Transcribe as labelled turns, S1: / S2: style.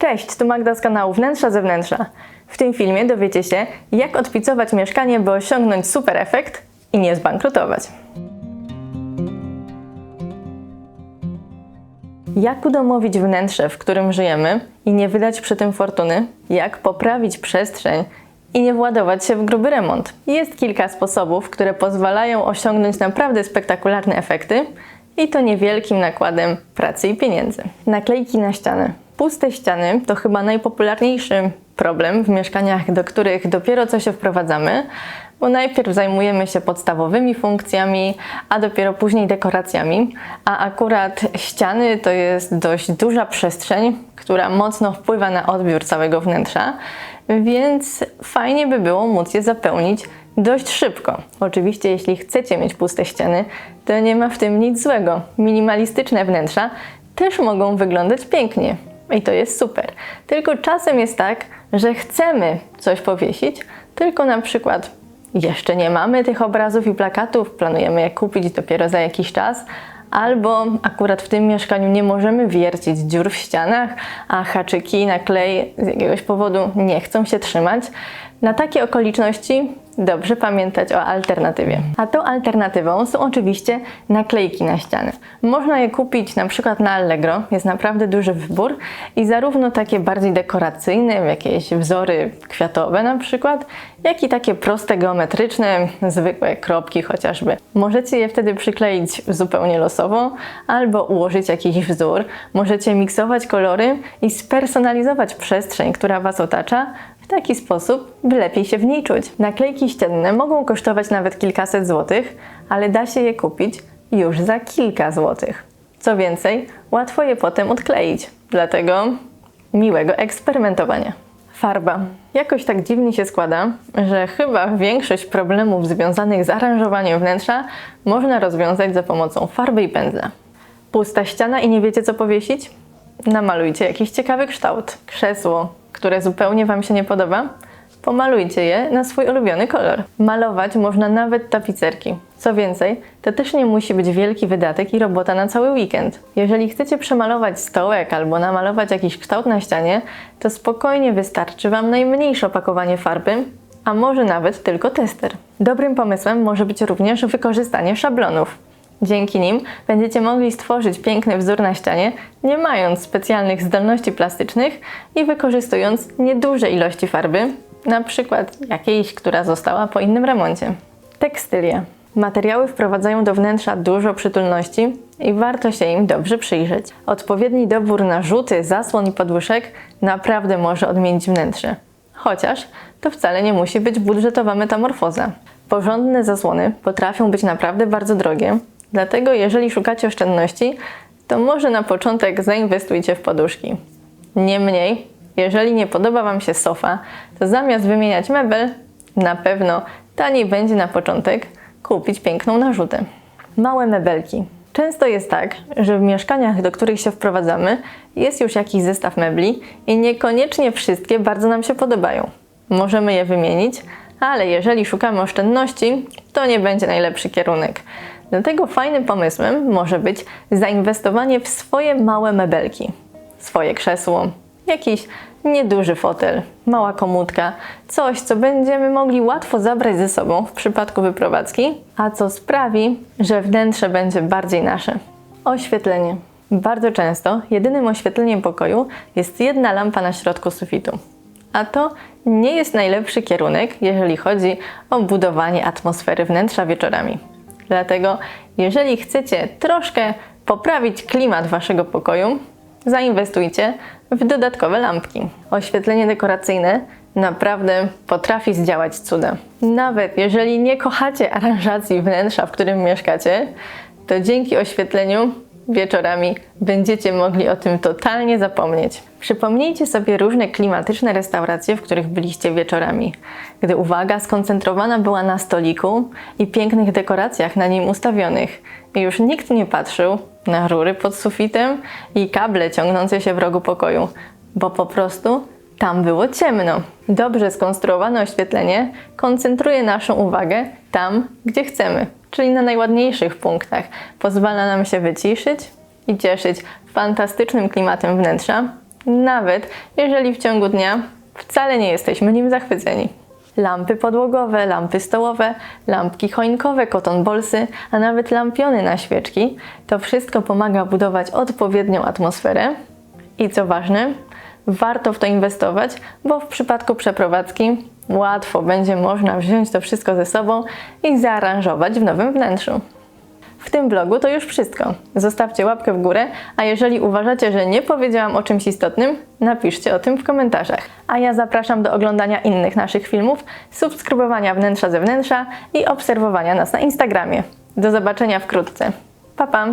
S1: Cześć, tu Magda z kanału Wnętrza Zewnętrza. W tym filmie dowiecie się, jak odpicować mieszkanie, by osiągnąć super efekt i nie zbankrutować. Jak udomowić wnętrze, w którym żyjemy i nie wydać przy tym fortuny? Jak poprawić przestrzeń i nie władować się w gruby remont? Jest kilka sposobów, które pozwalają osiągnąć naprawdę spektakularne efekty i to niewielkim nakładem pracy i pieniędzy. Naklejki na ściany. Puste ściany to chyba najpopularniejszy problem w mieszkaniach, do których dopiero co się wprowadzamy, bo najpierw zajmujemy się podstawowymi funkcjami, a dopiero później dekoracjami. A akurat ściany to jest dość duża przestrzeń, która mocno wpływa na odbiór całego wnętrza, więc fajnie by było móc je zapełnić dość szybko. Oczywiście, jeśli chcecie mieć puste ściany, to nie ma w tym nic złego. Minimalistyczne wnętrza też mogą wyglądać pięknie. I to jest super. Tylko czasem jest tak, że chcemy coś powiesić, tylko na przykład jeszcze nie mamy tych obrazów i plakatów, planujemy je kupić dopiero za jakiś czas, albo akurat w tym mieszkaniu nie możemy wiercić dziur w ścianach, a haczyki na klej z jakiegoś powodu nie chcą się trzymać. Na takie okoliczności dobrze pamiętać o alternatywie. A tą alternatywą są oczywiście naklejki na ściany. Można je kupić na przykład na Allegro, jest naprawdę duży wybór i zarówno takie bardziej dekoracyjne, jakieś wzory kwiatowe na przykład, jak i takie proste, geometryczne, zwykłe kropki chociażby. Możecie je wtedy przykleić zupełnie losowo albo ułożyć jakiś wzór. Możecie miksować kolory i spersonalizować przestrzeń, która Was otacza, taki sposób, by lepiej się w niej czuć. Naklejki ścienne mogą kosztować nawet kilkaset złotych, ale da się je kupić już za kilka złotych. Co więcej, łatwo je potem odkleić, dlatego miłego eksperymentowania. Farba. Jakoś tak dziwnie się składa, że chyba większość problemów związanych z aranżowaniem wnętrza można rozwiązać za pomocą farby i pędzla. Pusta ściana i nie wiecie co powiesić? Namalujcie jakiś ciekawy kształt. Krzesło, które zupełnie Wam się nie podoba? Pomalujcie je na swój ulubiony kolor. Malować można nawet tapicerki. Co więcej, to też nie musi być wielki wydatek i robota na cały weekend. Jeżeli chcecie przemalować stołek albo namalować jakiś kształt na ścianie, to spokojnie wystarczy Wam najmniejsze opakowanie farby, a może nawet tylko tester. Dobrym pomysłem może być również wykorzystanie szablonów. Dzięki nim będziecie mogli stworzyć piękny wzór na ścianie, nie mając specjalnych zdolności plastycznych i wykorzystując nieduże ilości farby, na przykład jakiejś, która została po innym remoncie. Tekstylia. Materiały wprowadzają do wnętrza dużo przytulności i warto się im dobrze przyjrzeć. Odpowiedni dobór na rzuty, zasłon i podłuszek naprawdę może odmienić wnętrze. Chociaż to wcale nie musi być budżetowa metamorfoza. Porządne zasłony potrafią być naprawdę bardzo drogie, dlatego jeżeli szukacie oszczędności, to może na początek zainwestujcie w poduszki. Niemniej, jeżeli nie podoba Wam się sofa, to zamiast wymieniać mebel, na pewno taniej będzie na początek kupić piękną narzutę. Małe mebelki. Często jest tak, że w mieszkaniach, do których się wprowadzamy, jest już jakiś zestaw mebli i niekoniecznie wszystkie bardzo nam się podobają. Możemy je wymienić, ale jeżeli szukamy oszczędności, to nie będzie najlepszy kierunek. Dlatego fajnym pomysłem może być zainwestowanie w swoje małe mebelki. Swoje krzesło, jakiś nieduży fotel, mała komódka, coś, co będziemy mogli łatwo zabrać ze sobą w przypadku wyprowadzki, a co sprawi, że wnętrze będzie bardziej nasze. Oświetlenie. Bardzo często jedynym oświetleniem pokoju jest jedna lampa na środku sufitu. A to nie jest najlepszy kierunek, jeżeli chodzi o budowanie atmosfery wnętrza wieczorami. Dlatego, jeżeli chcecie troszkę poprawić klimat waszego pokoju, zainwestujcie w dodatkowe lampki. Oświetlenie dekoracyjne naprawdę potrafi zdziałać cuda. Nawet jeżeli nie kochacie aranżacji wnętrza, w którym mieszkacie, to dzięki oświetleniu wieczorami będziecie mogli o tym totalnie zapomnieć. Przypomnijcie sobie różne klimatyczne restauracje, w których byliście wieczorami, gdy uwaga skoncentrowana była na stoliku i pięknych dekoracjach na nim ustawionych. I już nikt nie patrzył na rury pod sufitem i kable ciągnące się w rogu pokoju, bo po prostu tam było ciemno. Dobrze skonstruowane oświetlenie koncentruje naszą uwagę tam, gdzie chcemy, czyli na najładniejszych punktach. Pozwala nam się wyciszyć i cieszyć fantastycznym klimatem wnętrza, nawet jeżeli w ciągu dnia wcale nie jesteśmy nim zachwyceni. Lampy podłogowe, lampy stołowe, lampki choinkowe, koton bolsy, a nawet lampiony na świeczki to wszystko pomaga budować odpowiednią atmosferę i co ważne, warto w to inwestować, bo w przypadku przeprowadzki łatwo będzie można wziąć to wszystko ze sobą i zaaranżować w nowym wnętrzu. W tym vlogu to już wszystko. Zostawcie łapkę w górę, a jeżeli uważacie, że nie powiedziałam o czymś istotnym, napiszcie o tym w komentarzach. A ja zapraszam do oglądania innych naszych filmów, subskrybowania wnętrza zewnętrza i obserwowania nas na Instagramie. Do zobaczenia wkrótce. Pa, pa!